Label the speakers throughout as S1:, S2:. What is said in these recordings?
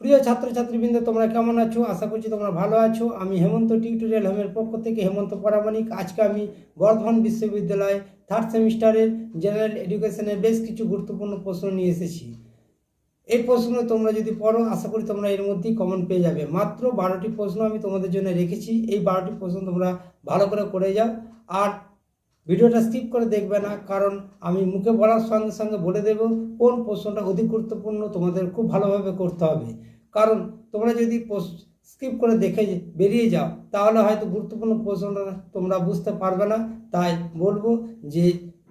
S1: প্রিয় ছাত্রছাত্রীবৃন্দ, তোমরা কেমন আছো? আশা করছি তোমরা ভালো আছো। আমি হেমন্ত টিউটোরিয়াল হোমের পক্ষ থেকে হেমন্ত পরামানিক আজকে আমি বর্ধমান বিশ্ববিদ্যালয় থার্ড সেমিস্টারের জেনারেল এডুকেশনের বেশ কিছু গুরুত্বপূর্ণ প্রশ্ন নিয়ে এসেছি। এই প্রশ্ন তোমরা যদি পড়ো, আশা করি তোমরা এর মধ্যেই কমন পেয়ে যাবে। মাত্র বারোটি প্রশ্ন আমি তোমাদের জন্য রেখেছি। এই বারোটি প্রশ্ন তোমরা ভালো করে করে যাও। আর ভিডিওটা স্কিপ করে দেখবে না, কারণ আমি মুখে বলার সঙ্গে সঙ্গে বলে দেব কোন প্রশ্নটা অধিক গুরুত্বপূর্ণ তোমাদের খুব ভালোভাবে করতে হবে। কারণ তোমরা যদি স্কিপ করে দেখে বেরিয়ে যাও, তাহলে হয়তো গুরুত্বপূর্ণ প্রশ্নটা তোমরা বুঝতে পারবে না। তাই বলব যে,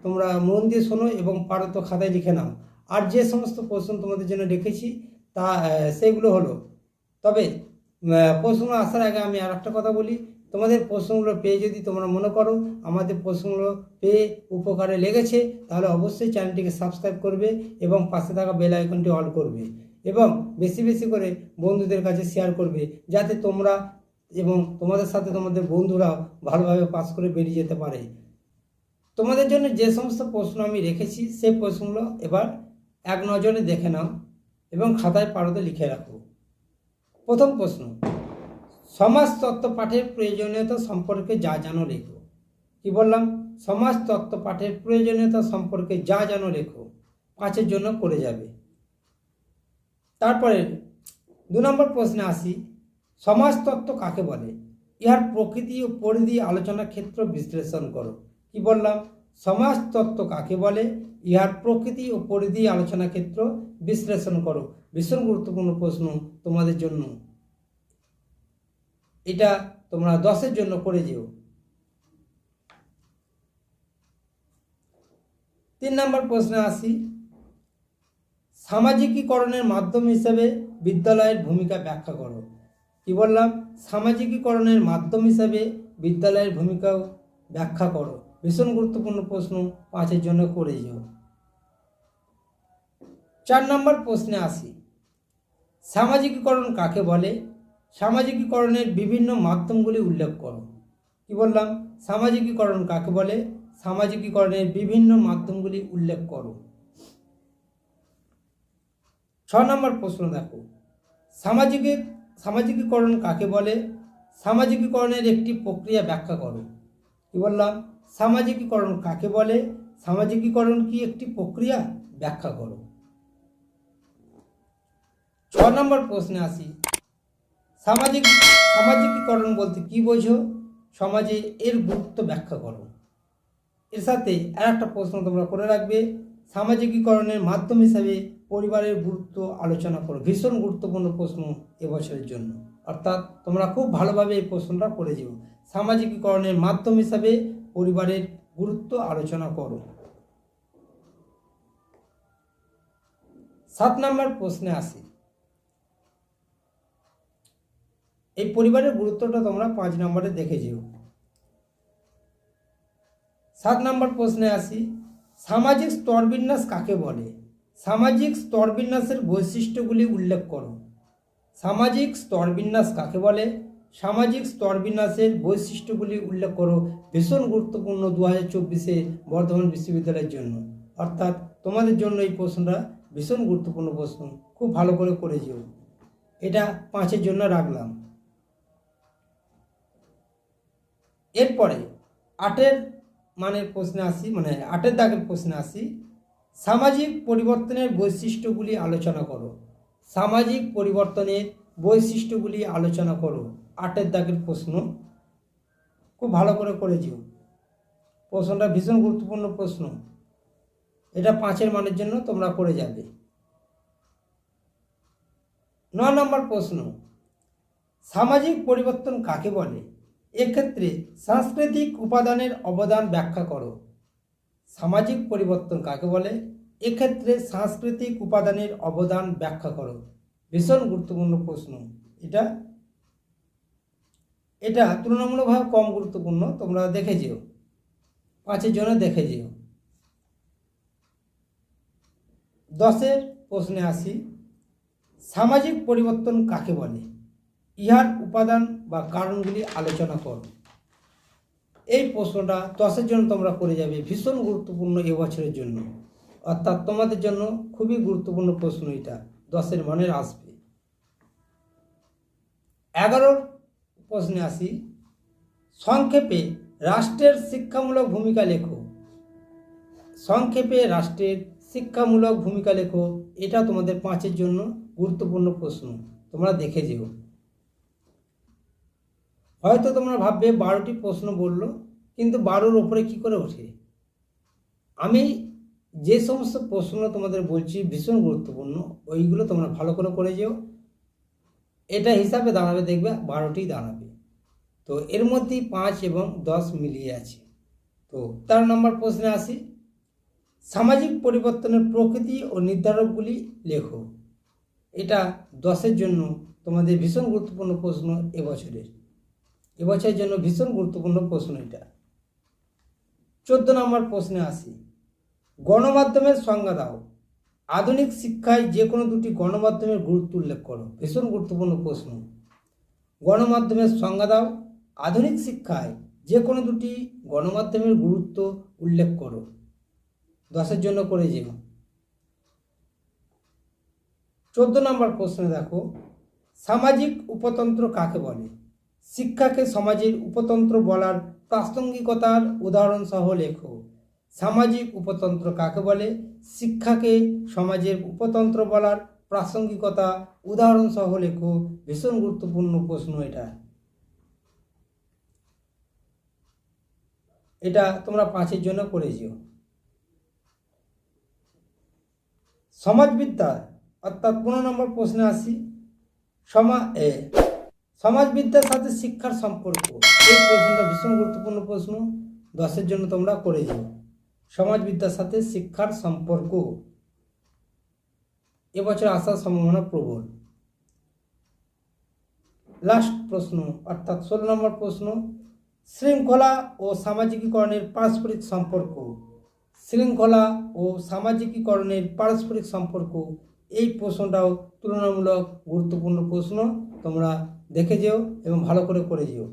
S1: তোমরা মন দিয়ে শোনো এবং পারো তো খাতায় লিখে নাও। আর যে সমস্ত প্রশ্ন তোমাদের জন্য রেখেছি, তা সেগুলো হলো, তবে প্রশ্ন আসার আগে আমি আর একটা কথা বলি। তোমাদের প্রশ্নগুলো পেয়ে যদি তোমরা মনে করো আমাদের প্রশ্নগুলো পেয়ে উপকারে লেগেছে, তাহলে অবশ্যই চ্যানেলটিকে সাবস্ক্রাইব করবে এবং পাশে থাকা বেল আইকনটি অল করবে এবং বেশি বেশি করে বন্ধুদের কাছে শেয়ার করবে যাতে তোমরা এবং তোমাদের সাথে তোমাদের বন্ধুরাও ভালোভাবে পাস করে বেরিয়ে যেতে পারে। তোমাদের জন্য যে সমস্ত প্রশ্ন আমি রেখেছি, সেই প্রশ্নগুলো এবার এক নজরে দেখে নাও এবং খাতায় পারদে লিখে রাখো। প্রথম প্রশ্ন সমাজতত্ত্ব পাঠের প্রয়োজনীয়তা সম্পর্কে যা জানো লেখো। কি বললাম? সমাজতত্ত্ব পাঠের প্রয়োজনীয়তা সম্পর্কে যা জানো লেখো, পাঁচের জন্য করে যাবে। তারপরে দু নম্বর প্রশ্নে আসি, সমাজতত্ত্ব কাকে বলে? ইহার প্রকৃতি ও পরিধি আলোচনা ক্ষেত্র বিশ্লেষণ করো। কি বললাম? সমাজতত্ত্ব কাকে বলে? ইহার প্রকৃতি ও পরিধি আলোচনা ক্ষেত্র বিশ্লেষণ করো। ভীষণ গুরুত্বপূর্ণ প্রশ্ন তোমাদের জন্য। এটা তোমরা দশের জন্য করে যেও। তিন নম্বর প্রশ্নে আসি। সামাজিকীকরণের মাধ্যম হিসাবে বিদ্যালয়ের ভূমিকা ব্যাখ্যা করো। কি বললাম? সামাজিকীকরণের মাধ্যম হিসাবে বিদ্যালয়ের ভূমিকা ব্যাখ্যা করো। ভীষণ গুরুত্বপূর্ণ প্রশ্ন, পাঁচের জন্য করে যেও। চার নম্বর প্রশ্নে আসি। সামাজিকীকরণ কাকে বলে? সামাজিকীকরণের বিভিন্ন মাধ্যমগুলি উল্লেখ করো। কি বললাম? সামাজিকীকরণ কাকে বলে? সামাজিকীকরণের বিভিন্ন মাধ্যমগুলি উল্লেখ করো। ছ নম্বর প্রশ্ন দেখো। সামাজিক, সামাজিকীকরণ কাকে বলে? সামাজিকীকরণের একটি প্রক্রিয়া ব্যাখ্যা করো। কি বললাম? সামাজিকীকরণ কাকে বলে? সামাজিকীকরণ কি একটি প্রক্রিয়া? ব্যাখ্যা করো। ছ নম্বর প্রশ্নে আসি। সামাজিক সামাজিকীকরণ বলতে কি বোঝো? সমাজে এর গুরুত্ব ব্যাখ্যা করো। এর সাথে আর একটা প্রশ্ন তোমরা করে রাখবে। সামাজিকীকরণের মাধ্যম হিসাবে পরিবারের গুরুত্ব আলোচনা করো। ভীষণ গুরুত্বপূর্ণ প্রশ্ন এবছরের জন্য। অর্থাৎ তোমরা খুব ভালোভাবে এই প্রশ্নটা করে যেও। সামাজিকীকরণের মাধ্যম হিসাবে পরিবারের গুরুত্ব আলোচনা করো। সাত নম্বর প্রশ্নে আসি। এই পরিবারের গুরুত্বটা তোমরা পাঁচ নম্বরে দেখে যেও। সাত নম্বর প্রশ্নে আসি, সামাজিক স্তরবিন্যাস কাকে বলে? সামাজিক স্তরবিন্যাসের বৈশিষ্ট্যগুলি উল্লেখ করো। সামাজিক স্তরবিন্যাস কাকে বলে? সামাজিক স্তরবিন্যাসের বৈশিষ্ট্যগুলি উল্লেখ করো ভীষণ গুরুত্বপূর্ণ দু হাজার চব্বিশে বর্ধমান বিশ্ববিদ্যালয়ের জন্য। অর্থাৎ তোমাদের জন্য এই প্রশ্নটা ভীষণ গুরুত্বপূর্ণ প্রশ্ন, খুব ভালো করে করে যেও। এটা পাঁচের জন্য রাখলাম। এরপরে আটের মানের প্রশ্নে আসি মানে আটের দাগের প্রশ্নে আসি, সামাজিক পরিবর্তনের বৈশিষ্ট্যগুলি আলোচনা করো। সামাজিক পরিবর্তনের বৈশিষ্ট্যগুলি আলোচনা করো, আটের দাগের প্রশ্ন। খুব ভালো করে করে যেও। প্রশ্নটা ভীষণ গুরুত্বপূর্ণ প্রশ্ন। এটা পাঁচের মানের জন্য তোমরা করে যাবে। ন নম্বর প্রশ্ন, সামাজিক পরিবর্তন কাকে বলে? এক্ষেত্রে সাংস্কৃতিক উপাদানের অবদান ব্যাখ্যা করো। সামাজিক পরিবর্তন কাকে বলে? এক্ষেত্রে সাংস্কৃতিক উপাদানের অবদান ব্যাখ্যা করো। ভীষণ গুরুত্বপূর্ণ প্রশ্ন। এটা এটা তুলনামূলকভাবে কম গুরুত্বপূর্ণ, তোমরা দেখে যেও। পাঁচের জন্য দেখে যেও। দশের প্রশ্নে আসি। সামাজিক পরিবর্তন কাকে বলে? ইহার উপাদান বা কারণগুলি আলোচনা করো। এই প্রশ্নটা দশের জন্য তোমরা করে যাবে, ভীষণ গুরুত্বপূর্ণ এবছরের জন্য। অর্থাৎ তোমাদের জন্য খুবই গুরুত্বপূর্ণ প্রশ্ন এটা, দশের মানের আসবে। এগারোর প্রশ্নে আসি, সংক্ষেপে রাষ্ট্রের শিক্ষামূলক ভূমিকা লেখো। সংক্ষেপে রাষ্ট্রের শিক্ষামূলক ভূমিকা লেখো, এটা তোমাদের পাঁচের জন্য গুরুত্বপূর্ণ প্রশ্ন, তোমরা দেখে যেও। হয়তো তোমরা ভাববে, বারোটি প্রশ্ন বলল, কিন্তু বারোর ওপরে কি করে ওঠে? আমি যে সমস্ত প্রশ্ন তোমাদের বলছি ভীষণ গুরুত্বপূর্ণ, ওইগুলো তোমরা ভালো করে করে যেও। এটা হিসাবে দাঁড়াবে দেখবে, বারোটি দাঁড়াবে। তো এর মধ্যেই পাঁচ এবং দশ মিলিয়ে আছে। তো তার নম্বর প্রশ্নে আসি। সামাজিক পরিবর্তনের প্রকৃতি ও নির্ধারকগুলি লেখো। এটা দশের জন্য তোমাদের ভীষণ গুরুত্বপূর্ণ প্রশ্ন এবছরের। এবছরের জন্য ভীষণ গুরুত্বপূর্ণ প্রশ্ন এটা। চোদ্দ নম্বর প্রশ্নে আসি। গণমাধ্যমের সংজ্ঞা দাও। আধুনিক শিক্ষায় যে কোনো দুটি গণমাধ্যমের গুরুত্ব উল্লেখ করো। ভীষণ গুরুত্বপূর্ণ প্রশ্ন। গণমাধ্যমের সংজ্ঞা দাও। আধুনিক শিক্ষায় যে কোনো দুটি গণমাধ্যমের গুরুত্ব উল্লেখ করো। দশের জন্য করে যেও। চোদ্দ নম্বর প্রশ্নে দেখো, সামাজিক উপতন্ত্র কাকে বলে? শিক্ষাকে সমাজের উপতন্ত্র বলার প্রাসঙ্গিকতার উদাহরণ সহ লেখো। সামাজিক উপতন্ত্র কাকে বলে? শিক্ষাকে সমাজের উপতন্ত্র বলার প্রাসঙ্গিকতা উদাহরণ সহ লেখো। ভীষণ গুরুত্বপূর্ণ প্রশ্ন এটা। এটা তোমরা পাঁচের জন্য করে যেও। সমাজবিদ্যা, অর্থাৎ পনেরো নম্বর প্রশ্নে আসি। সমা এ সমাজবিদ্যার সাথে শিক্ষার সম্পর্ক। এই প্রশ্নটা ভীষণ গুরুত্বপূর্ণ প্রশ্ন। দশের জন্য তোমরা করে যাও। সমাজবিদ্যার সাথে শিক্ষার সম্পর্ক। এবছর আসার সম্ভাবনা প্রবল। লাস্ট প্রশ্ন, অর্থাৎ ষোলো নম্বর প্রশ্ন। শৃঙ্খলা ও সামাজিকীকরণের পারস্পরিক সম্পর্ক। শৃঙ্খলা ও সামাজিকীকরণের পারস্পরিক সম্পর্ক। এই প্রশ্নটাও তুলনামূলক গুরুত্বপূর্ণ প্রশ্ন। তোমরা দেখে যেও এবং ভালো করে করে যেও।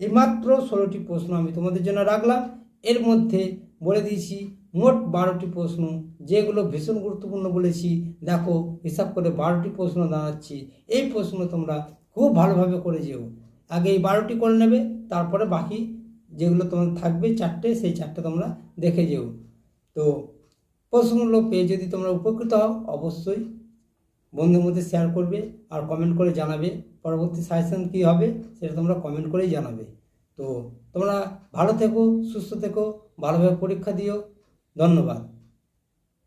S1: এই মাত্র ষোলোটি প্রশ্ন আমি তোমাদের জন্য রাখলাম। এর মধ্যে বলে দিয়েছি, মোট বারোটি প্রশ্ন, যেগুলো ভীষণ গুরুত্বপূর্ণ বলেছি। দেখো, হিসাব করে বারোটি প্রশ্ন দাঁড়াচ্ছি। এই প্রশ্ন তোমরা খুব ভালোভাবে করে যেও। আগে এই বারোটি করে নেবে, তারপরে বাকি যেগুলো তোমার থাকবে চারটে, সেই চারটে তোমরা দেখে যেও। তো প্রশ্নগুলো পেয়ে যদি তোমরা উপকৃত হও, অবশ্যই বন্ধুর মধ্যে শেয়ার করবে আর কমেন্ট করে জানাবে। পরবর্তী সাজেশন কী হবে সেটা তোমরা কমেন্ট করেই জানাবে। তো তোমরা ভালো থেকো, সুস্থ থেকো, ভালোভাবে পরীক্ষা দিও। ধন্যবাদ।